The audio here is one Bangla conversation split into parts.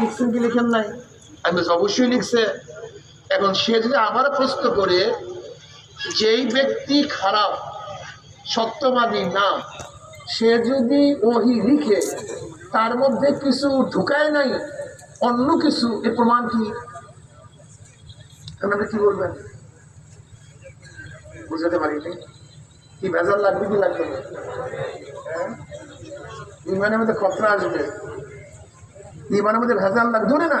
লিখছেন কি লিখেন নাই আমি অবশ্যই লিখছে। এখন সে যদি আমার প্রশ্ন করে, যেই ব্যক্তি খারাপ সত্যবাদী না। সে যদি ওহি লিখে, তার মধ্যে কিছু ঢুকায় নাই, অন্য কিছু, এ প্রমাণ কি? আপনারা কি বলবেন? বুঝাতে পারিনি। কি ভেজাল লাগবে, কি লাগবে হ্যাঁ? ইমানের মধ্যে খতরা আসবে। ইমানের মধ্যে ভেজাল লাগবে না।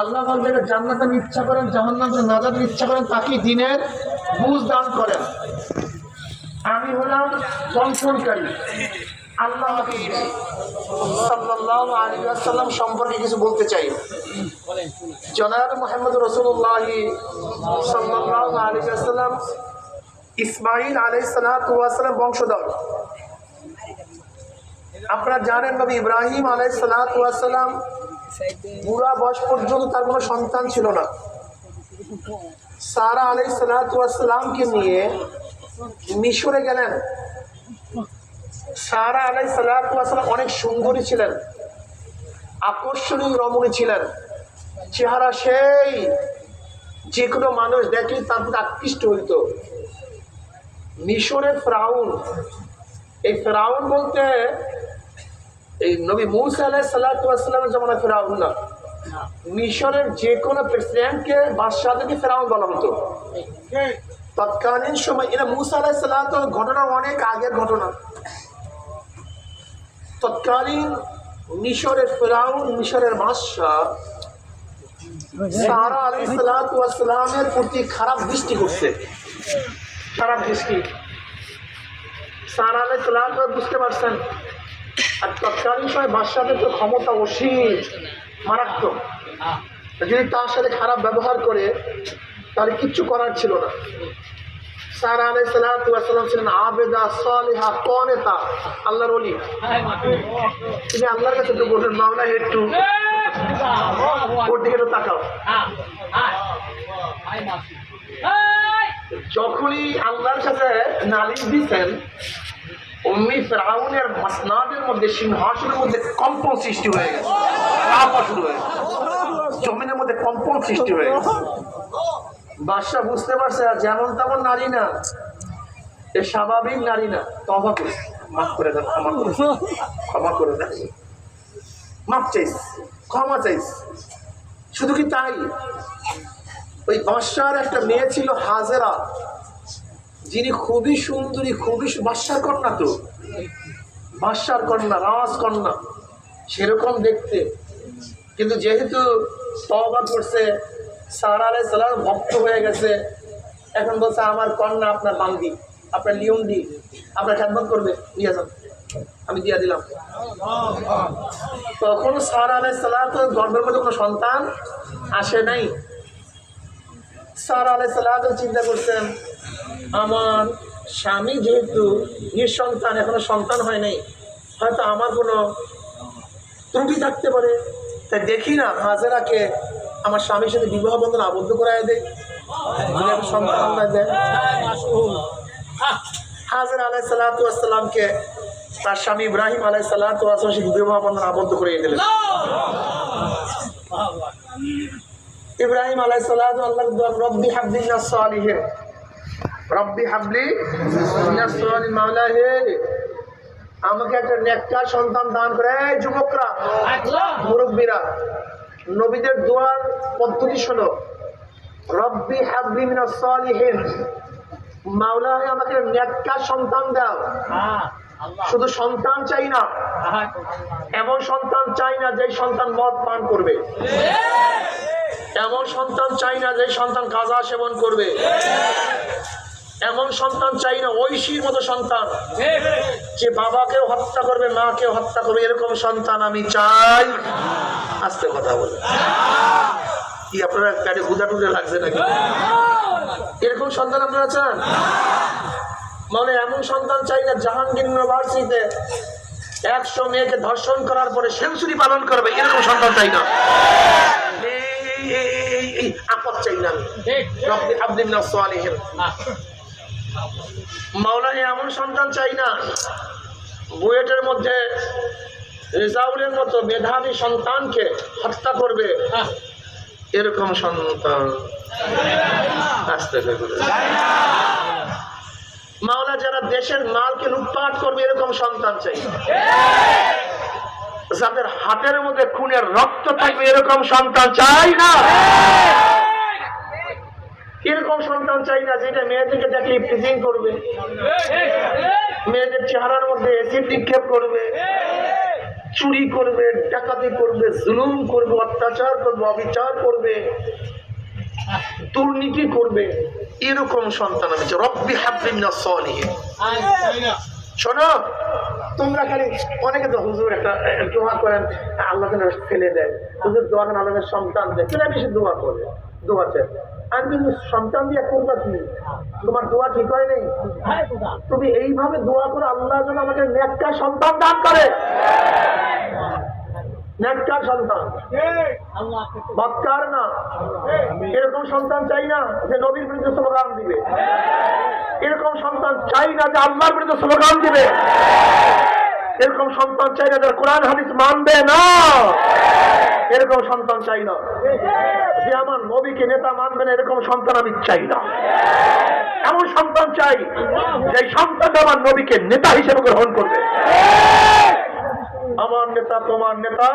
আল্লাহ যাকে জান্নাতের ইচ্ছা করেন জাহান্নাম থেকে নাজাতের ইচ্ছা করেন, তাকে দিনের বুঝ দান করেন। আমি হলাম বংশনকারী। আল্লাহ সম্পর্কে কিছু বলতে চাই। মোহাম্মদ বংশধর। আপনারা জানেন নবী ইব্রাহিম আলাই ওয়াসালাম বুড়া বয়স পর্যন্ত তার কোনো সন্তান ছিল না। সারা আলাই সালাতামকে নিয়ে মিশরে গেলেন। সারা আলাই সালাতাম অনেক সুন্দরী ছিলেন, আকর্ষণীয় রমণী ছিলেন। চেহারা সেই যে কোনো মানুষ দেখলে তার প্রতি আকৃষ্ট হইত। মিশরের ফ্রাউন, এই ফ্রাউন বলতে এই নবী মুসা আলাহ সাল্লাহামের জমানা ফেরাউন না। মিশরের যে কোনো প্রেসিডেন্টকে বাদশাহ থেকে ফেরাউন বলা হতো? তৎকালীন সময় এটা মুসা আলাহ সাল্লাহ ঘটনা অনেক আগের ঘটনা। তৎকালীন মিশরের ফেরাউন, মিশরের বাদশাহ সারা আলী সাল্লাহামের প্রতি খারাপ দৃষ্টি করছে। খারাপ দৃষ্টি। সারা আলাই সাল্লাহ বুঝতে পারছেন? আর তৎকালীন সময় বাদশাহের তো ক্ষমতা অসীম মারাত্মক। যদি তার সাথে খারাপ ব্যবহার করে তাহলে কিচ্ছু করার ছিল না। সারা আলাই সাল্লাম ছিলেন আবেদা সালেহা কনেতা আল্লাহর অলি তিনি আল্লাহর কাছে তো বললেন মামলা একটু। ওর দিকে একটু তাকাও। যখনই আল্লাহর কাছে নালিশ দিচ্ছেন অমনি ফেরাউনের মাসনাদের মধ্যে, সিংহাসনের মধ্যে কম্পন সৃষ্টি হয়ে গেছে। জমিনের মধ্যে কম্পন সৃষ্টি হয়ে গেছে। বাদশাহ বুঝতে পারছে যেমন তেমন নারী না, এ স্বাভাবিক নারী না। তবা করছে। মাফ করে দেন, ক্ষমা করে ক্ষমা করে দেন। মাফ চাইস ক্ষমা চাইস শুধু কি তাই? ওই বাদশার একটা মেয়ে ছিল হাজেরা। যিনি খুবই সুন্দরী, খুবই বাদশার কন্যা তো। বাদশার কন্যা, রাজ কন্যা। সেরকম দেখতে। কিন্তু যেহেতু তবা করছে, সারা আলাই সালাম ভক্ত হয়ে গেছে, এখন বলছে, আমার কন্যা আপনার বান্দি, আপনার লিয়ম দি আপনার খেদমত করবে দিয়ে যান। আমি দিয়ে দিলাম। তখন সারা আলাই সালাম তো গর্বের মধ্যে কোনো সন্তান আসে নাই। সারা আলাই সালাম চিন্তা করছেন আমার স্বামী যেহেতু নিঃসন্তান এখনও সন্তান হয় নাই, হয়তো আমার কোনো ত্রুটি থাকতে পারে। তাই দেখি না, হাজারাকে আমার স্বামীর সাথে বিবাহ বন্ধন আবদ্ধ করায় দেয় আমি সন্তান আল্লাহ আলাই সাল্লাতামকে তার স্বামী ইব্রাহিম আলাই সাল্লাতাম সাথে বিবাহ বন্ধন আবদ্ধ করে দিলেন। ইব্রাহিম আলাই সাল্লাহ আল্লাহ রব্বি হাবদিন রব্বি হাবলি মাওলা আমাকে একটা নেককার সন্তান দান করে। এই যুবকরা মুরব্বীরা নবীদের দোয়ার পদ্ধতি শোনো। রব্বি হাবলি মিনাস সালিহিন। মাওলা হে আমাকে নেককার সন্তান দাও। শুধু সন্তান চাই না এমন সন্তান চাই না যে সন্তান মদ পান করবে। এমন সন্তান চাই না যে সন্তান গাঁজা সেবন করবে। এমন সন্তান চাই না ঐশীর মতো সন্তান যে বাবাকেও হত্যা করবে মাকেও হত্যা করবে এরকম সন্তান আমি চাই আস্তে কথা বলে কি আপনারা প্যাডে গুদা টুদে লাগছে নাকি এরকম সন্তান আপনারা চান মানে এমন সন্তান চাই না জাহাঙ্গীর ইউনিভার্সিটিতে একশো মেয়েকে ধর্ষণ করার পরে সেঞ্চুরি পালন করবে এরকম সন্তান চাই না আপদ চাই না আমি। রব্বি হাবলি মিনাস সালিহিন। মাওলা এমন সন্তান চাই না, বুয়েটের মধ্যে রেজাউলের মতো মেধাবী সন্তানকে হত্যা করবে। এরকম সন্তান আসতে মাওলা যারা দেশের মালকে লুটপাট করবে, এরকম সন্তান চাই যাদের হাতের মধ্যে খুনের রক্ত থাকবে, এরকম সন্তান চাই না। এরকম সন্তান চাই না, যেটা মেয়েদেরকে দেখলে ফিজিং করবে। মেয়েদের চেহারার মধ্যে এসিড নিক্ষেপ করবে, চুরি করবে, ডাকাতি করবে, জুলুম করবে, অত্যাচার করবে, অবিচার করবে, দুর্নীতি করবে, এরকম সন্তান আমি। রব্বি হাবলিম না সলিহিন। শোনো, তোমরা খালি অনেকে তো হুজুর একটা দোয়া করেন, আল্লাহ ফেলে দেয়। হুজুর দোয়া করেন, আল্লাহ সন্তান দেয়। সেটা বেশি দোয়া করে? দোয়া চাই আমি কিন্তু সন্তান দিয়ে করবা কি? তোমার দোয়া ঠিক হয় নেই? তুমি এইভাবে দোয়া করে আল্লাহ যেন আমাকে নেককার সন্তান দান করে। নেককার সন্তান। বৎকার না। এরকম সন্তান চাই না যে নবীর বিরুদ্ধে স্লোগান দিবে। এরকম সন্তান চাই না যে আল্লাহর বিরুদ্ধে স্লোগান দিবে। এরকম সন্তান চাই না যারা কোরআন হাদিস মানবে না। এরকম সন্তান চাই না। যে আমার নবীকে নেতা মানবে না, এরকম সন্তান আমি চাই না। এমন সন্তান চাই, যে সন্তানটা আমার নবীকে নেতা হিসেবে গ্রহণ করবে। আমার নেতা, তোমার নেতা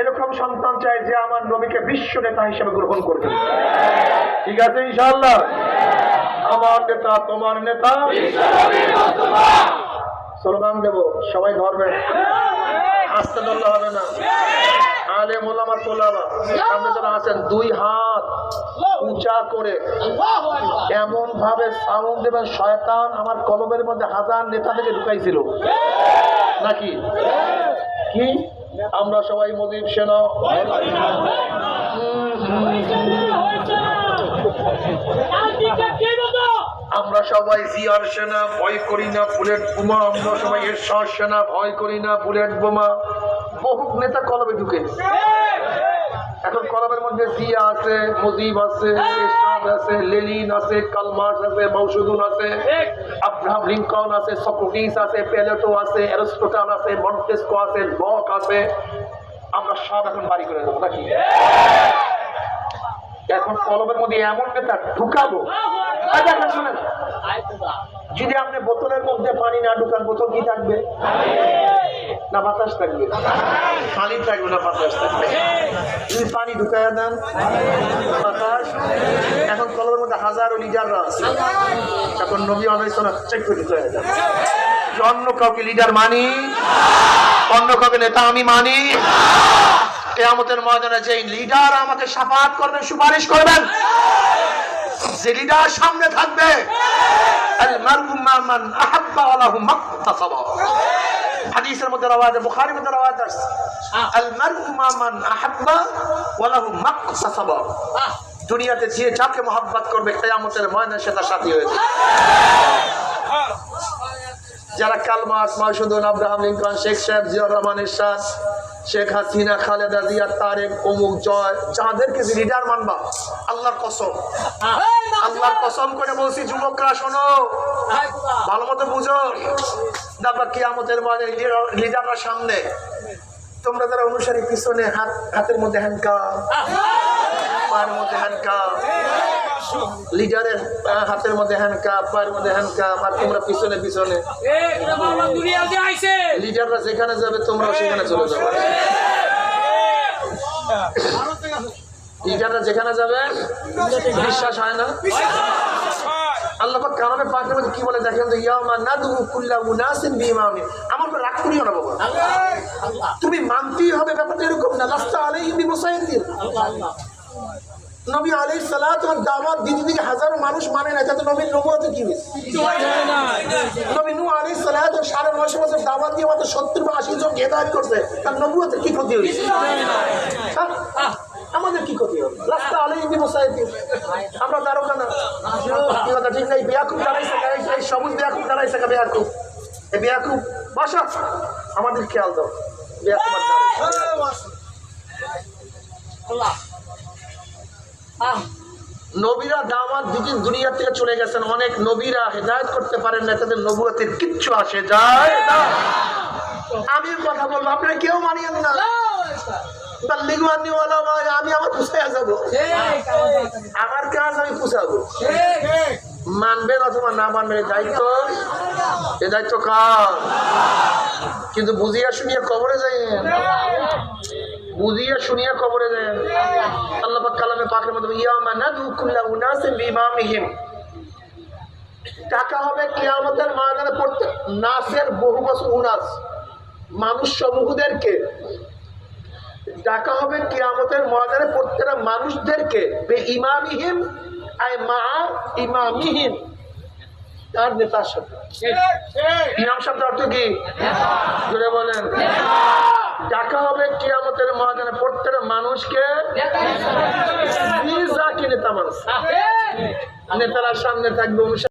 এরকম সন্তান চাই যে আমার নবীকে বিশ্ব নেতা হিসেবে গ্রহণ করবে। ঠিক আছে, ইনশাআল্লাহ? আমার নেতা, তোমার নেতা। স্লোগান দেব, সবাই ধরবে। আসতে ধরলে হবে না। আলে মোলামা তোলাবা। সামনে যারা আছেন, দুই হাত উঁচা করে এমন ভাবে সাউন্ড দেবেন, শয়তান আমার কলমের মধ্যে হাজার নেতা থেকে ঢুকাইছিল। নাকি? কি? আমরা সবাই মজিব সেনা। আমরা সবাই জিয়ার সেনা, ভয় করি না বুলেট বোমা। আমরা সবাই এরশাদ সেনা, ভয় করি না বুলেট বোমা। বহু নেতা কলমে ঢুকে। এখন কলমের মধ্যে জিয়া আছে, মুজিব আছে আছে লেলিন আছে কালমার্স আছে মৌসুদুন আছে, আব্রাহাম লিঙ্কন আছে, সক্রেটিস আছে, প্লেটো আছে, অ্যারিস্টোটল আছে, মন্টেস্কো আছে, লক আছে। আমরা সব এখন বাড়ি করে দেবো, নাকি? এখন কলমের মধ্যে এমন নেতা ঢুকাবো যদি আপনি বোতলের মধ্যে পানি না ঢুকান, বোতল কি থাকবে? না, বাতাস থাকবে। পানি থাকবে না, বাতাস থাকবে। যদি পানি ঢুকাইয়া দেন, বাতাস। এখন কলমের মধ্যে হাজারো লিডাররা আছে। এখন নবী আলাইসাল চেক করে দেন। অন্য কাউকে লিডার মানি, অন্য কাউকে নেতা আমি মানি, কেয়ামতের ময়দানে যে লিডার আমাকে সাফাত করবেন সুপারিশ করবেন। সামনে থাকবে। দুনিয়াতে যে যাকে মহব্বত করবে কিয়ামতের ময়দানে সে তার সাথী হয়ে যারা কালমাস মাসুদুল আব্রাহাম লিঙ্কন, শেখ সাহেব জিয়র রহমান শেখ হাসিনা, খালেদা জিয়া, তারেক, অমুক, জয়, যাদেরকে লিডার মানবা আল্লাহর কসম। আল্লাহর কসম করে বলছি যুবকরা শোনো। ভালো মতো বুঝো। দেখবা কিয়ামতের মাঝে লিডাররা সামনে। তোমরা যারা অনুসারী পিছনে হাত হাতের মধ্যে হ্যান্ডকা পায়ের মধ্যে হ্যান্ডকা লিডারের হাতের মধ্যে হ্যান্ডকা পায়ের মধ্যে হ্যান্ডকা আর তোমরা পিছনে পিছনে। লিডাররা যেখানে যাবে তোমরাও সেখানে চলে যাবে। টিচাররা যেখানে যাবে, বিশ্বাস হয় না। কি না হবে না। হাজারো মানুষ মানে না তাতে নবীর নবুয়তে কি নবী আলাইহিস সালাতু ওয়াস সাড়ে নয়শো বছর দাওয়াত দিয়ে মাত্র সত্তর বা আশি জন হেদায়ত করছে। তার নবুয়তের কি ক্ষতি হয়েছে? হ্যাঁ? আমাদের কি ক্ষতি? আমরা দারোগা না। ঠিক নাই দাঁড়াইছে সবুজ দাঁড়াইছে এই বাসা। আমাদের খেয়াল দাও নবীরা দাওয়াত দুদিন দুনিয়া থেকে চলে গেছেন, অনেক নবীরা হেদায়ত করতে পারেন না, তাদের নবুয়তের কিচ্ছু আসে যায় আমি কথা বলব, আপনারা কেউ মানিয়েন না। আমি আমার পুষাইয়া যাব? আমার কাজ আমি পুষাবো মানবেন অথবা না মানবেন এ দায়িত্ব? এ দায়িত্ব কার? কিন্তু বুঝিয়া শুনিয়া কবরে যাই বুঝিয়া শুনিয়া কবরে যায় আল্লাহ পাক কালামে পাকের মধ্যে ইয়ামা নাদু কুল্লা উনাসিন টাকা হবে কিয়ামতের ময়দানে পড়তে। নাসের বহু বছর উনাস। মানুষ সমূহদেরকে ডাকা হবে কিয়ামতের ময়দানে প্রত্যেকটা মানুষদেরকে বে ইমামিহিম আয় মা ইমামিহিম তার নেতার সাথে ইমাম শব্দ অর্থ কি? বলেন। ডাকা হবে কিয়ামতের ময়দানে মানুষকে নেতা মানুষ। নেতারা সামনে থাকবে